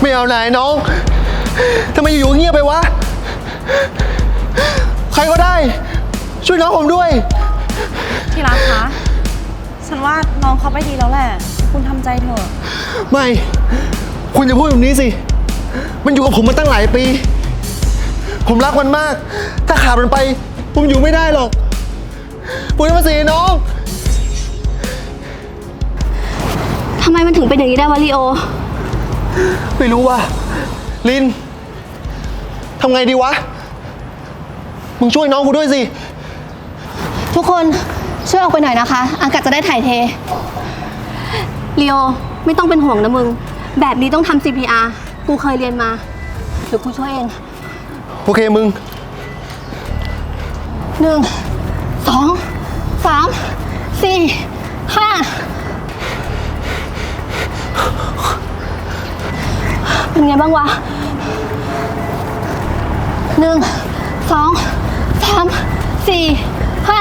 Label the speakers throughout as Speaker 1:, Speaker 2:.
Speaker 1: ไม่เอาไหนน้องทำไมอยู่ๆเงียบไปวะ ใครก็ได้ ช่วยน้องผมด้วย
Speaker 2: ที่รักคะ ฉันว่าน้องเขาไปดีแล้วแหละ คุณทำใจเถอะ
Speaker 1: ไม่ คุณจะพูดแบบนี้สิ มันอยู่กับผมมาตั้งหลายปี ผมรักมันมาก ถ้าขาดมันไป ผมอยู่ไม่ได้หรอกปุณมาสีน้อง
Speaker 3: ทำไมมันถึงเป็นอย่างนี้ได้วะลีโอ
Speaker 1: ไม่รู้ว่ะลินทำไงดีวะ มึงช่วยน้องกูด้วยสิ
Speaker 3: ทุกคนช่วยออกไปหน่อยนะคะ อากาศจะได้ถ่ายเทลีโอไม่ต้องเป็นห่วงนะมึง แบบนี้ต้องทำ CPR กูเคยเรียนมาเดี๋ยวกูช่วยเอง
Speaker 1: โอเคมึง
Speaker 3: หนึ่งสองสามสี่ห้า เป็นไงบ้างวะหนึ่งสองสามสี่ห้า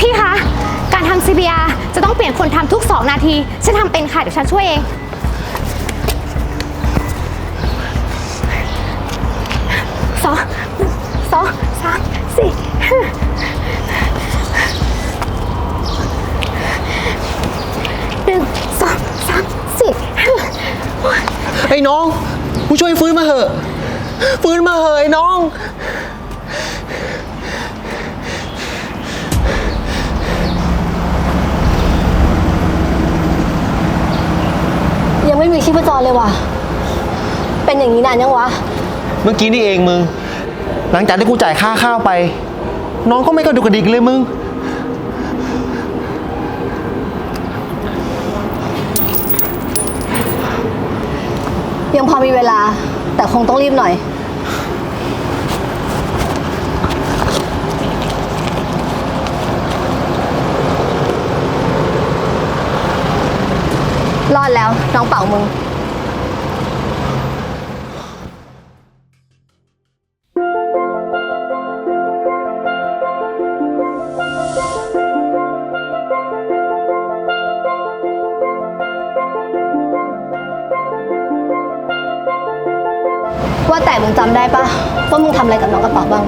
Speaker 4: พี่คะ การทำ CPR จะต้องเปลี่ยนคนทำทุก 2 นาที ฉันทำเป็นค่ะ เดี๋ยวฉันช่วยเอง
Speaker 1: อ้น้องมึงช่วยฟื้นมาเหอะ ฟื้นมาเหอะไอ้น้อง
Speaker 3: ยังไม่มีชีพจรเลยว่ะ เป็นอย่างนี้นานยังวะ
Speaker 1: เมื่อกี้นี่เองมึง หลังจากที่กูจ่ายค่าข้าวไป น้องก็ไม่กระดุกกระดิกเลยมึง
Speaker 3: ยังพ อมีเวลา แต่คงต้องรีบหน่อย รอดแล้วน้องเป่ามึง ว่าแต่มึงจำได้ปะว่ามึงทำอะไรกับน้องกระเป๋าบ้าง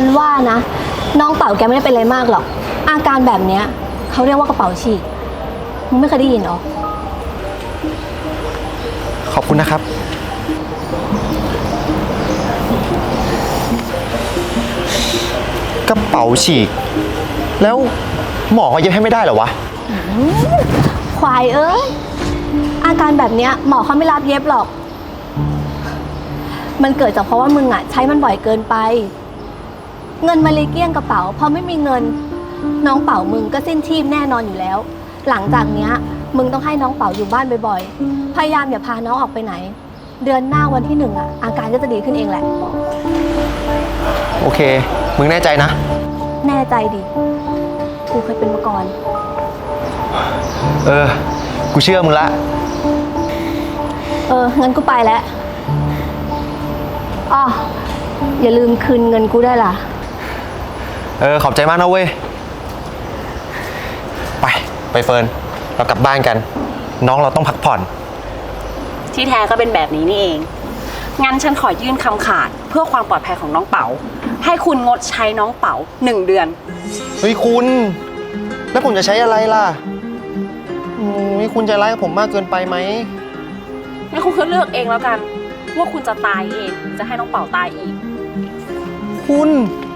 Speaker 3: ฉันว่านะ น้องเป่าแกไม่ได้เป็นอะไรมากหรอก อาการแบบเนี้ยเขาเรียกว่ากระเป๋าฉีกมึงไม่เคยได้ยินหรอ
Speaker 1: ขอบคุณนะครับ กระเป๋าฉีก แล้วหมอเขาเย็บให้ไม่ได้เหรอวะ
Speaker 3: ควายเอ้ย อาการแบบเนี้ยหมอเขาไม่รับเย็บหรอก มันเกิดจากเพราะว่ามึงอะ ใช้มันบ่อยเกินไป เงินมาเลยเกลี้ยงกระเป๋าพอไม่มีเงิน น้องเป๋ามึงก็สิ้นชีพแน่นอนอยู่แล้ว หลังจากเนี้ยมึงต้องให้น้องเป๋าอยู่บ้านบ่อยๆ พยายามอย่าพาน้องออกไปไหน เดือนหน้าวันที่หนึ่งอะอาการก็จะดีขึ้นเองแหละ
Speaker 1: โอเค มึงแน่ใจนะ
Speaker 3: แน่ใจดิกูเคยเป็นมาก่อน
Speaker 1: เออ กูเชื่อมึงละ
Speaker 3: เอองั้นกูไปแล้วอ๋ออย่าลืมคืนเงินกูได้วยล่ะ
Speaker 1: เออขอบใจมากนะเว้ย ไปไปเฟิร์นเรากลับบ้านกัน น้องเราต้องพักผ่อน
Speaker 2: ที่แท้ก็เป็นแบบนี้นี่เอง งั้นฉันขอยื่นคำขาดเพื่อความปลอดภัยของน้องเป๋า ให้คุณงดใช้น้องเป๋าหนึ่งเดือน
Speaker 1: เฮ้ยคุณ แล้วผมจะใช้อะไรล่ะอืมนี่คุณใจร้ายกับผมมากเกินไปไหม
Speaker 2: งั้นคุณก็เลือกเองแล้วกัน ว่าคุณจะตายเองหรือจะให้น้องเป๋าตายอีก
Speaker 1: คุณ
Speaker 2: ค